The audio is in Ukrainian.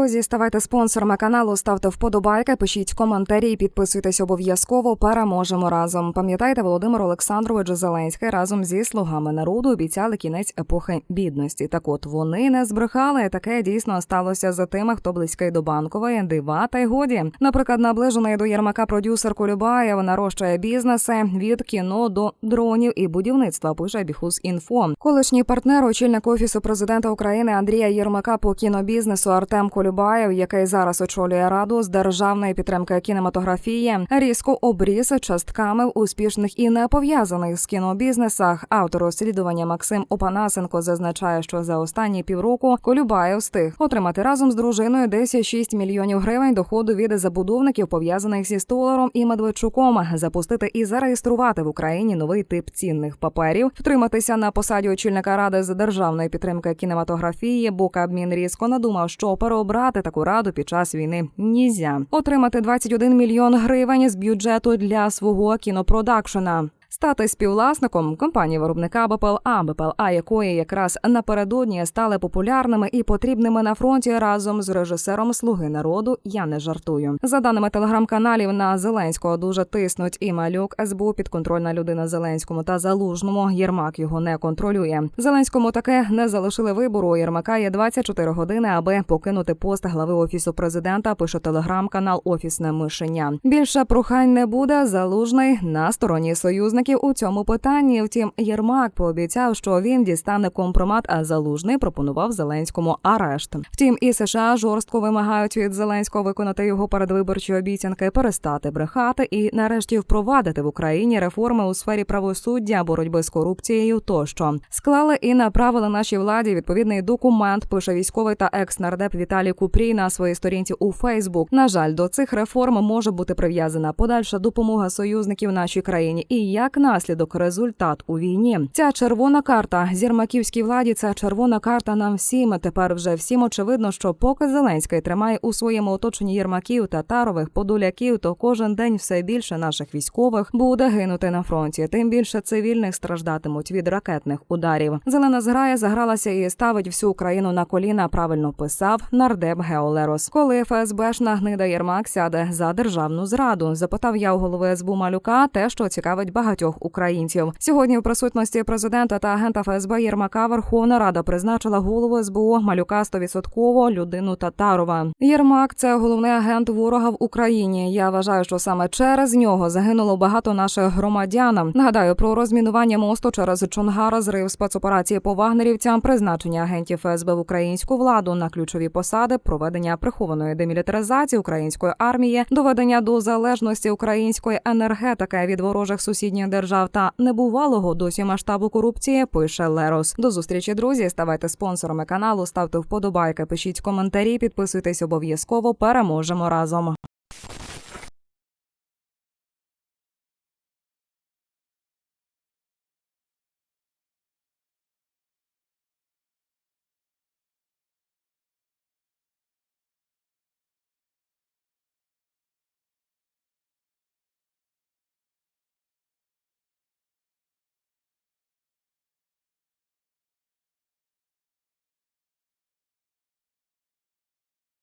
Друзі, ставайте спонсорами каналу, ставте вподобайки, пишіть коментарі, підписуйтесь обов'язково. Переможемо разом. Пам'ятайте, Володимир Олександрович Зеленський разом зі слугами народу обіцяли кінець епохи бідності. Так, от вони не збрехали. Таке дійсно сталося за тими, хто близький до банкової, дива та й годі. Наприклад, наближений до Єрмака продюсер Колюбаєв нарощує бізнеси від кіно до дронів і будівництва. Пише Біхус Інфо. Колишній партнер, очільник офісу президента України Андрія Єрмака по кінобізнесу Артем Колюбаєв, який зараз очолює раду з державної підтримки кінематографії, різко обріз частками в успішних і не пов'язаних з кінобізнесах. Автор розслідування Максим Опанасенко зазначає, що за останні півроку Колюбаєв встиг отримати разом з дружиною десь 6 мільйонів гривень доходу від забудовників, пов'язаних зі Столаром і Медведчуком, запустити і зареєструвати в Україні новий тип цінних паперів, втриматися на посаді очільника ради з державної підтримки кінематографії. Бо Кабмін різко надумав, що переобрати таку раду під час війни нізя. Отримати 21 мільйон гривень з бюджету для свого кінопродакшена. Стати співвласником компанії виробника БПЛА, БПЛА якої якраз напередодні стали популярними і потрібними на фронті разом з режисером Слуги народу. Я не жартую. За даними телеграм-каналів на Зеленського дуже тиснуть і малюк СБУ підконтрольна людина Зеленському та залужному. Єрмак його не контролює. Зеленському таке не залишили вибору. Єрмака є 24 години, аби покинути пост глави офісу президента. Пише телеграм-канал Офісне мишеня. Більше прохань не буде. Залужний на стороні союзників у цьому питанні. Втім, Єрмак пообіцяв, що він дістане компромат, а залужний пропонував Зеленському арешт. Втім, і США жорстко вимагають від Зеленського виконати його передвиборчі обіцянки, перестати брехати і нарешті впровадити в Україні реформи у сфері правосуддя, боротьби з корупцією. Тощо склали і направили нашій владі відповідний документ. Пише військовий та екс-нардеп Віталій Купрій на своїй сторінці у Фейсбук. На жаль, до цих реформ може бути прив'язана подальша допомога союзників нашій країні. І як наслідок результат у війні. Ця червона карта зірмаківській владі. Це червона карта нам всім. Тепер вже всім очевидно, що поки Зеленський тримає у своєму оточенні єрмаків, татарових, подоляків, то кожен день все більше наших військових буде гинути на фронті. Тим більше цивільних страждатимуть від ракетних ударів. Зелена зграя загралася і ставить всю Україну на коліна. Правильно писав нардеп Геолерос. Коли ФСБшна гнида Єрмак сяде за державну зраду, запитав я у голови СБУ Малюка те, що цікавить багатьох українців. Сьогодні у присутності президента та агента ФСБ Єрмака Верховна Рада призначила голову СБУ Малюка 100% людину Татарова. Єрмак це головний агент ворога в Україні. Я вважаю, що саме через нього загинуло багато наших громадян. Нагадаю про розмінування мосту через Чонгара, зрив спецоперації по вагнерівцям, призначення агентів ФСБ в українську владу на ключові посади, проведення прихованої демілітаризації української армії, доведення до залежності української енергетики від ворожих сусідніх держав та небувалого досі масштабу корупції. Пише Лерос. До зустрічі, друзі. Ставайте спонсорами каналу, ставте вподобайки, пишіть коментарі, підписуйтесь обов'язково. Переможемо разом.